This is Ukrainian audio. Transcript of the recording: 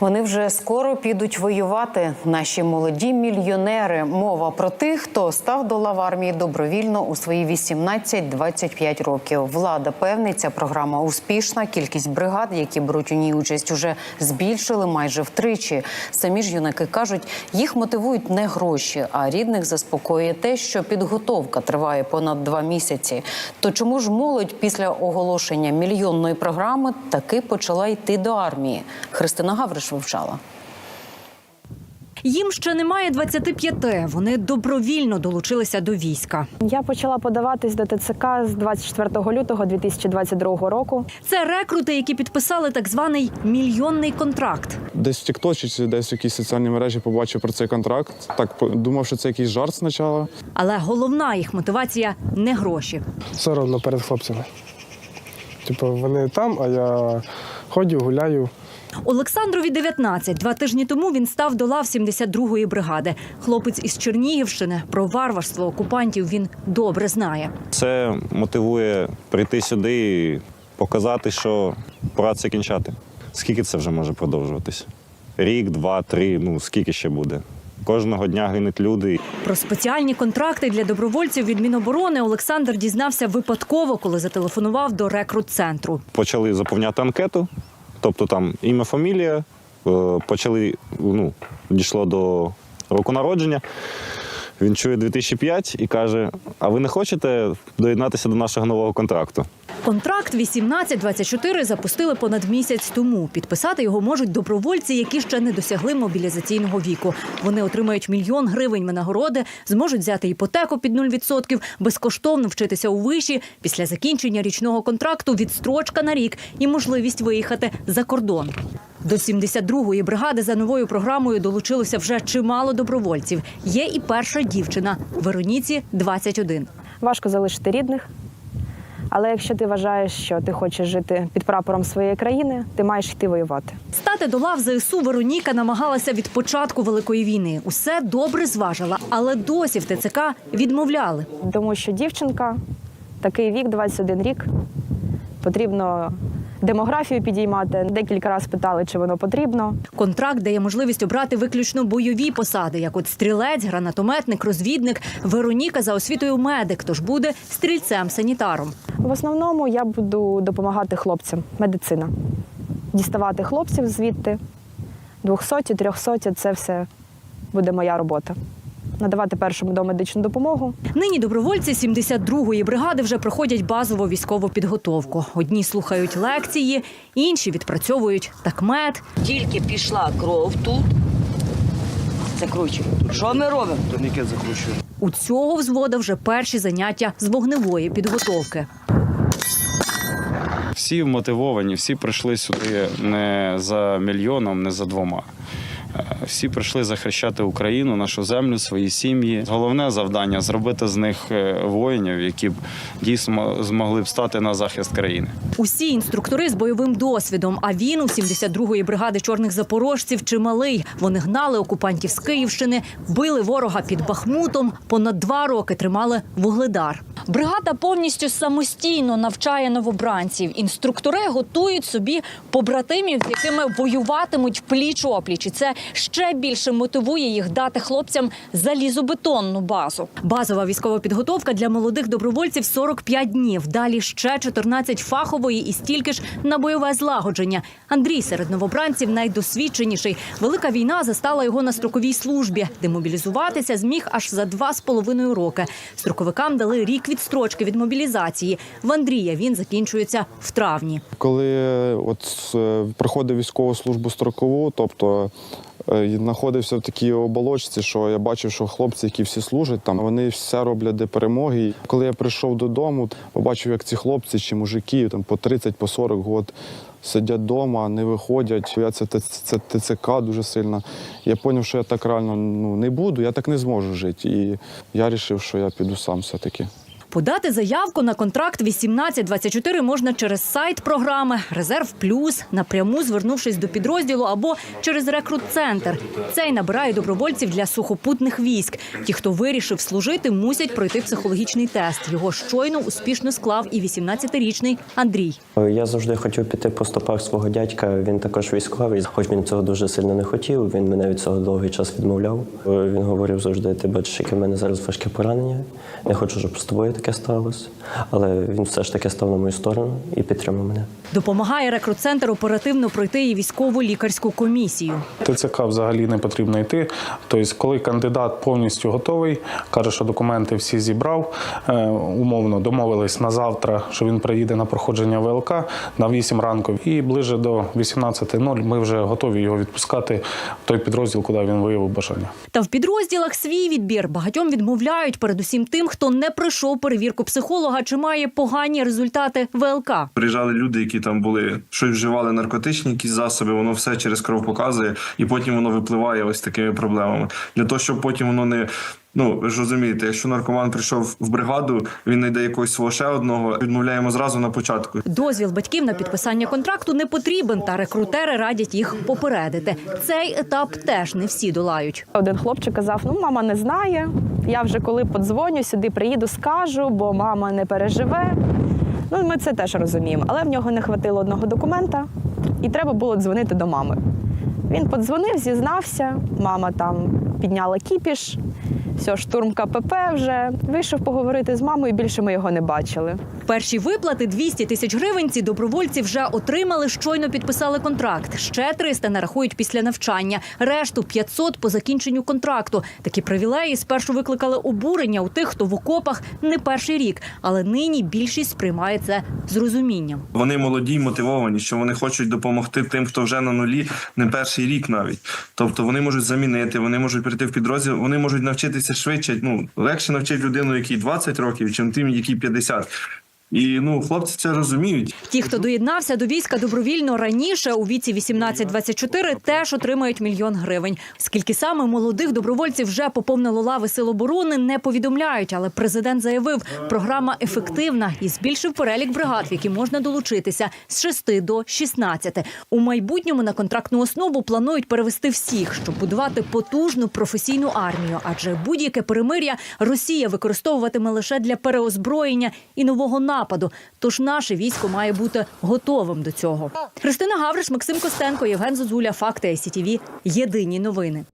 Вони вже скоро підуть воювати. Наші молоді мільйонери. Мова про тих, хто став до лав армії добровільно у свої 18-25 років. Влада певний, ця програма успішна. Кількість бригад, які беруть у ній участь, уже збільшили майже втричі. Самі ж юнаки кажуть, їх мотивують не гроші, а рідних заспокоює те, що підготовка триває понад два місяці. То чому ж молодь після оголошення мільйонної програми таки почала йти до армії? Христина Гавриш вивчала. Їм ще немає 25. Вони добровільно долучилися до війська. Я почала подаватись до ТЦК з 24 лютого 2022 року. Це рекрути, які підписали так званий мільйонний контракт. Десь в Тіктоці чи десь в якійсь соціальній мережі побачив про цей контракт. Так думав, що це якийсь жарт спочатку. Але головна їх мотивація не гроші. соромно перед хлопцями. Типу, вони там, а я ходю, гуляю. Олександрові 19. Два тижні тому він став до лав 72-ї бригади. Хлопець із Чернігівщини про варварство окупантів він добре знає. Це мотивує прийти сюди і показати, що пора це кінчати. Скільки це вже може продовжуватись? Рік, два, три, ну скільки ще буде? Кожного дня гинуть люди. Про спеціальні контракти для добровольців від Міноборони Олександр дізнався випадково, коли зателефонував до рекрут-центру. Почали заповняти анкету, тобто там ім'я, фамілія, е, почали, ну, дійшло до року народження. Він чує 2005 і каже: А ви не хочете доєднатися до нашого нового контракту? Контракт 18-24 запустили понад місяць тому. Підписати його можуть добровольці, які ще не досягли мобілізаційного віку. Вони отримають мільйон гривень нагороди, зможуть взяти іпотеку під 0%, безкоштовно вчитися у виші. Після закінчення річного контракту відстрочка на рік і можливість виїхати за кордон. До 72-ї бригади за новою програмою долучилося вже чимало добровольців. Є і перша дівчина Вероніці 21. Важко залишити рідних. Але якщо ти вважаєш, що ти хочеш жити під прапором своєї країни, ти маєш йти воювати. Стати до лав ЗСУ Вероніка намагалася від початку великої війни. Усе добре зважила, але досі в ТЦК відмовляли. Тому що дівчинка, такий вік, 21 рік, потрібно демографію підіймати. Декілька разів питали, чи воно потрібно. Контракт дає можливість обрати виключно бойові посади, як от стрілець, гранатометник, розвідник. Вероніка за освітою медик, тож буде стрільцем-санітаром. В основному я буду допомагати хлопцям, медицина. Діставати хлопців звідти. 200, 300 – це все буде моя робота. Надавати першу домедичну допомогу. Нині добровольці 72-ї бригади вже проходять базову військову підготовку. Одні слухають лекції, інші відпрацьовують такмет. Тільки пішла кров тут. Закручуємо. Що ми робимо? У цього взвода вже перші заняття з вогневої підготовки. Всі мотивовані, всі прийшли сюди не за мільйоном, не за двома. Всі прийшли захищати Україну, нашу землю, свої сім'ї. Головне завдання зробити з них е, воїнів, які б дійсно змогли б стати на захист країни. Усі інструктори з бойовим досвідом. А він у 72-ї бригади чорних запорожців чималий. Вони гнали окупантів з Київщини, били ворога під Бахмутом. Понад два роки тримали вугледар. Бригада повністю самостійно навчає новобранців. Інструктори готують собі побратимів, з якими воюватимуть пліч опліч. Це ще більше мотивує їх дати хлопцям залізобетонну базу. Базова військова підготовка для молодих добровольців 45 днів. Далі ще 14 фахової і стільки ж на бойове злагодження. Андрій серед новобранців найдосвідченіший. Велика війна застала його на строковій службі. Демобілізуватися зміг аж за два з половиною роки. Строковикам дали рік відстрочки від мобілізації. В Андрія він закінчується в травні. Коли е, от е, проходив військову службу строкову, тобто е, знаходився в такій оболочці, що я бачив, що хлопці, які всі служать там, вони все роблять для перемоги. Коли я прийшов додому, побачив, як ці хлопці чи мужики там по 30 по 40 год сидять вдома, не виходять. Я це, це, це ТЦК дуже сильно. Я зрозумів, що я так реально ну, не буду, я так не зможу жити. І я вирішив, що я піду сам все-таки. Подати заявку на контракт 18-24 можна через сайт програми Резерв Плюс, напряму звернувшись до підрозділу або через рекрут-центр. Цей набирає добровольців для сухопутних військ. Ті, хто вирішив служити, мусять пройти психологічний тест. Його щойно успішно склав і 18-річний Андрій. Я завжди хотів піти по стопах свого дядька. Він також військовий. Хоч він цього дуже сильно не хотів. Він мене від цього довгий час відмовляв. Він говорив завжди: ти бачиш, яке в мене зараз важке поранення. Не хочу, щоб з тобою сталося. Але він все ж таки став на мою сторону і підтримав мене. Допомагає рекрут-центр оперативно пройти і військову лікарську комісію. ТЦК взагалі не потрібно йти. Тобто, коли кандидат повністю готовий, каже, що документи всі зібрав, е, умовно домовились на завтра, що він приїде на проходження ВЛК на 8 ранку. І ближе до 18.00 ми вже готові його відпускати в той підрозділ, куди він виявив бажання. Та в підрозділах свій відбір багатьом відмовляють, передусім тим, хто не пройшов перевірку психолога чи має погані результати ВЛК. Приїжджали люди, які там були, щось вживали наркотичні якісь засоби, воно все через кров показує, і потім воно випливає ось такими проблемами. Для того, щоб потім воно не. Ну, ви ж розумієте, якщо наркоман прийшов в бригаду, він знайде якогось свого ще одного, відмовляємо зразу на початку. Дозвіл батьків на підписання контракту не потрібен, та рекрутери радять їх попередити. Цей етап теж не всі долають. Один хлопчик казав: ну, мама не знає. Я вже коли подзвоню, сюди приїду, скажу, бо мама не переживе. Ну, ми це теж розуміємо. Але в нього не хватило одного документа, і треба було дзвонити до мами. Він подзвонив, зізнався, мама там підняла кіпіш, все, штурм КПП вже. Вийшов поговорити з мамою, більше ми його не бачили. Перші виплати 200 тисяч гривень ці добровольці вже отримали, щойно підписали контракт. Ще 300 нарахують після навчання. Решту 500 по закінченню контракту. Такі привілеї спершу викликали обурення у тих, хто в окопах не перший рік, але нині більшість сприймає це з розумінням. Вони молоді, й мотивовані, що вони хочуть допомогти тим, хто вже на нулі, не перший рік навіть. Тобто вони можуть замінити, вони можуть прийти в підрозділ, вони можуть навчитися швидше. Ну легше навчити людину, якій 20 років, чим тим, якій 50. І ну хлопці це розуміють. Ті, хто доєднався до війська добровільно раніше у віці 18-24, теж отримають мільйон гривень. Скільки саме молодих добровольців вже поповнило лави сил оборони, не повідомляють. Але президент заявив, програма ефективна і збільшив перелік бригад, в які можна долучитися з 6 до 16. У майбутньому на контрактну основу планують перевести всіх, щоб будувати потужну професійну армію. Адже будь-яке перемир'я Росія використовуватиме лише для переозброєння і нового нападу. Тож наше військо має бути готовим до цього. Христина Гавриш, Максим Костенко, Євген Зозуля, Факти СІТІВІ. Єдині новини.